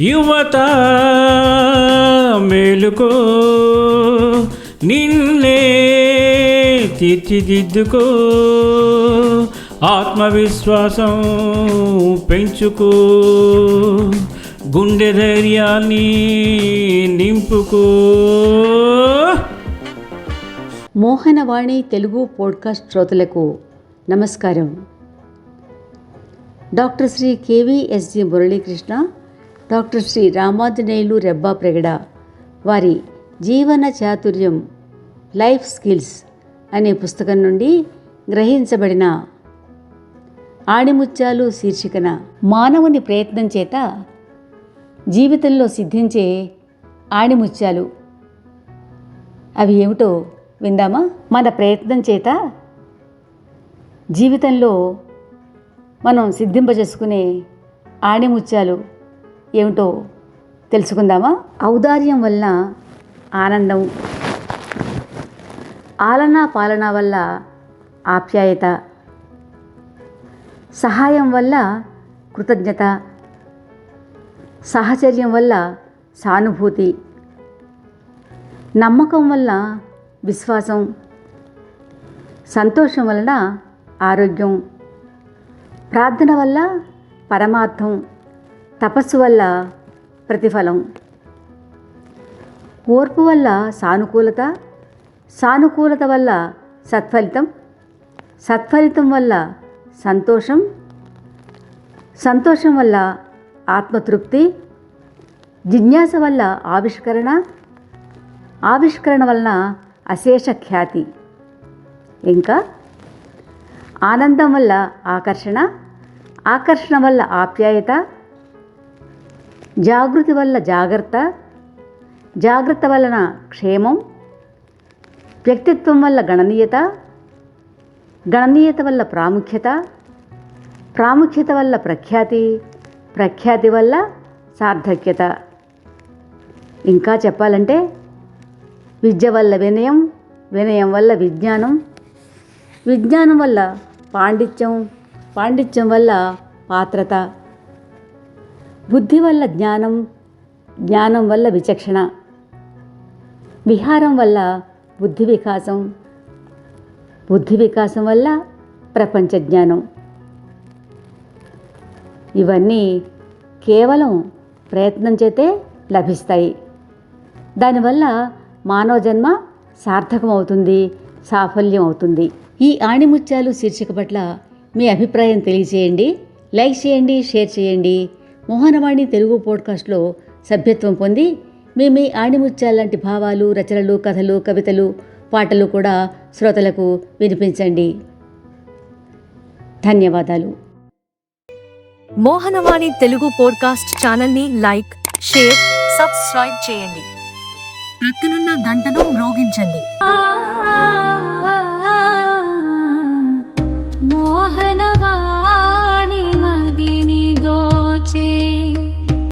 యువత మేలుకో నిన్నే తీర్చిదిద్దుకో. ఆత్మవిశ్వాసం పెంచుకో గుండె ధైర్యాన్ని నింపుకో. మోహనవాణి తెలుగు పోడ్కాస్ట్ శ్రోతలకు నమస్కారం. Doctor Shri KVSG Muralikrishna doctor Shri Ramanjaneyulu Rebbapragada. వారి జీవన చాతుర్యం లైఫ్ స్కిల్స్ అనే పుస్తకం నుండి గ్రహించబడిన ఆణిముత్యాలు శీర్షికన మానవుని ప్రయత్నం చేత జీవితంలో సిద్ధించే ఆణిముత్యాలు. అవి ఏమిటో విందామా? మన ప్రయత్నం చేత జీవితంలో మనం సిద్ధింపజేసుకునే ఆణిముత్యాలు. ఏమిటో తెలుసుకుందామా? ఔదార్యం వల్ల ఆనందం. ఆలనా పాలన వల్ల ఆప్యాయత. సహాయం వల్ల కృతజ్ఞత. సహచర్యం వల్ల సానుభూతి. నమ్మకం వల్ల విశ్వాసం. సంతోషం వలన ఆరోగ్యం. ప్రార్థన వల్ల పరమార్థం. తపస్సు వల్ల ప్రతిఫలం. ఓర్పు వల్ల సానుకూలత సానుకూలత వల్ల సత్ఫలితం సత్ఫలితం వల్ల సంతోషం సంతోషం వల్ల ఆత్మతృప్తి జిజ్ఞాస వల్ల ఆవిష్కరణ ఆవిష్కరణ వలన అశేష ఖ్యాతి. ఇంకా ఆనందం వల్ల ఆకర్షణ ఆకర్షణ వల్ల ఆప్యాయత జాగృతి వల్ల జాగ్రత్త జాగ్రత్త వలన క్షేమం వ్యక్తిత్వం వల్ల గణనీయత గణనీయత వల్ల ప్రాముఖ్యత ప్రాముఖ్యత వల్ల ప్రఖ్యాతి ప్రఖ్యాతి వల్ల సార్థక్యత. ఇంకా చెప్పాలంటే విద్య వల్ల వినయం వినయం వల్ల విజ్ఞానం విజ్ఞానం వల్ల పాండిత్యం పాండిత్యం వల్ల పాత్రత. బుద్ధి వల్ల జ్ఞానం జ్ఞానం వల్ల విచక్షణ విహారం వల్ల బుద్ధి వికాసం బుద్ధి వికాసం వల్ల ప్రపంచ జ్ఞానం. ఇవన్నీ కేవలం ప్రయత్నం చేతే లభిస్తాయి. దానివల్ల మానవ జన్మ సార్థకం అవుతుంది సాఫల్యం అవుతుంది ఈ ఆణిముత్యాలు శీర్షిక పట్ల మీ అభిప్రాయం తెలియజేయండి లైక్ చేయండి షేర్ చేయండి. మోహనవాణి తెలుగు పోడ్కాస్ట్లో సభ్యత్వం పొంది మీ మీ ఆణిముత్యాల లాంటి భావాలు రచనలు కథలు కవితలు పాటలు కూడా శ్రోతలకు వినిపించండి. ధన్యవాదాలు. మోహనవాణి తెలుగు పోడ్కాస్ట్ ఛానల్ని లైక్ షేర్ సబ్స్క్రైబ్ చేయండి. ప్రక్కనున్న గంటను మ్రోగించండి.